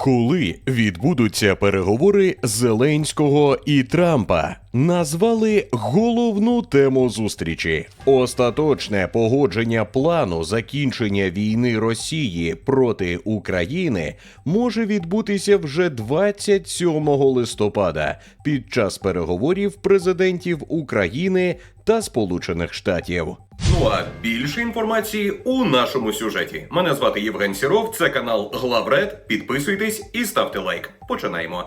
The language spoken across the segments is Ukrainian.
Коли відбудуться переговори Зеленського і Трампа, назвали головну тему зустрічі: остаточне погодження плану закінчення війни Росії проти України може відбутися вже 27 листопада під час переговорів президентів України та Сполучених Штатів. Ну а більше інформації у нашому сюжеті. Мене звати Євген Сіров, це канал Главред. Підписуйтесь і ставте лайк. Починаємо.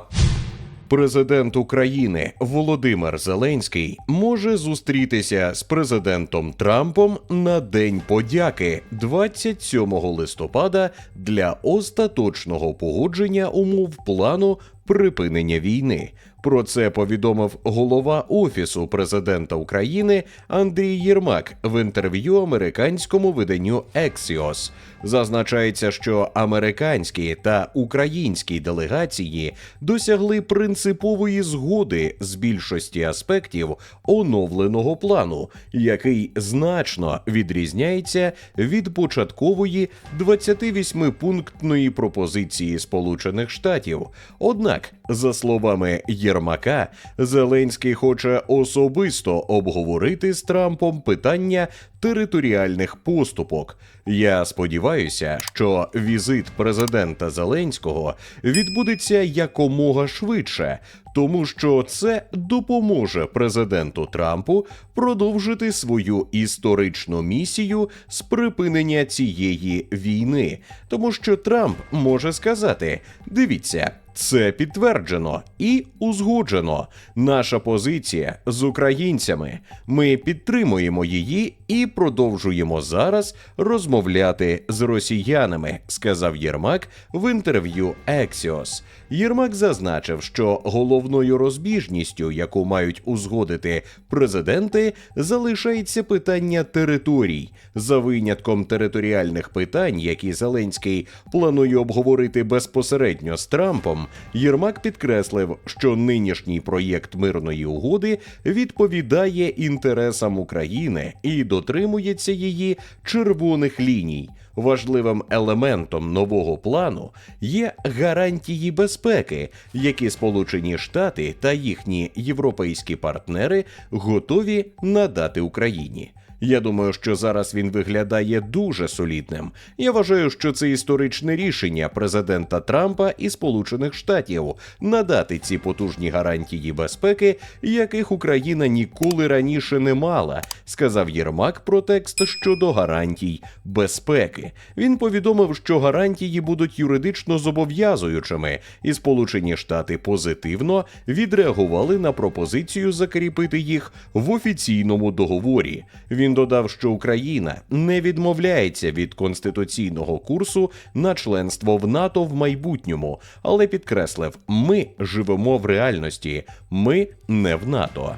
Президент України Володимир Зеленський може зустрітися з президентом Трампом на День подяки 27 листопада для остаточного погодження умов плану припинення війни. Про це повідомив голова офісу президента України Андрій Єрмак в інтерв'ю американському виданню Axios. Зазначається, що американські та українські делегації досягли принципової згоди з більшості аспектів оновленого плану, який значно відрізняється від початкової 28-пунктної пропозиції Сполучених Штатів. Однак, за словами Єрмака, Зеленський хоче особисто обговорити з Трампом питання територіальних поступок. Я сподіваюся, що візит президента Зеленського відбудеться якомога швидше, тому що це допоможе президенту Трампу продовжити свою історичну місію з припинення цієї війни, тому що Трамп може сказати: дивіться. Це підтверджено і узгоджено. Наша позиція з українцями. Ми підтримуємо її і продовжуємо зараз розмовляти з росіянами, сказав Єрмак в інтерв'ю Axios. Єрмак зазначив, що головною розбіжністю, яку мають узгодити президенти, залишається питання територій, за винятком територіальних питань, які Зеленський планує обговорити безпосередньо з Трампом. Єрмак підкреслив, що нинішній проєкт мирної угоди відповідає інтересам України і дотримується її червоних ліній. Важливим елементом нового плану є гарантії безпеки, які Сполучені Штати та їхні європейські партнери готові надати Україні. Я думаю, що зараз він виглядає дуже солідним. Я вважаю, що це історичне рішення президента Трампа і Сполучених Штатів надати ці потужні гарантії безпеки, яких Україна ніколи раніше не мала, сказав Єрмак про текст щодо гарантій безпеки. Він повідомив, що гарантії будуть юридично зобов'язуючими, і Сполучені Штати позитивно відреагували на пропозицію закріпити їх в офіційному договорі. Він додав, що Україна не відмовляється від конституційного курсу на членство в НАТО в майбутньому, але підкреслив: ми живемо в реальності, ми не в НАТО.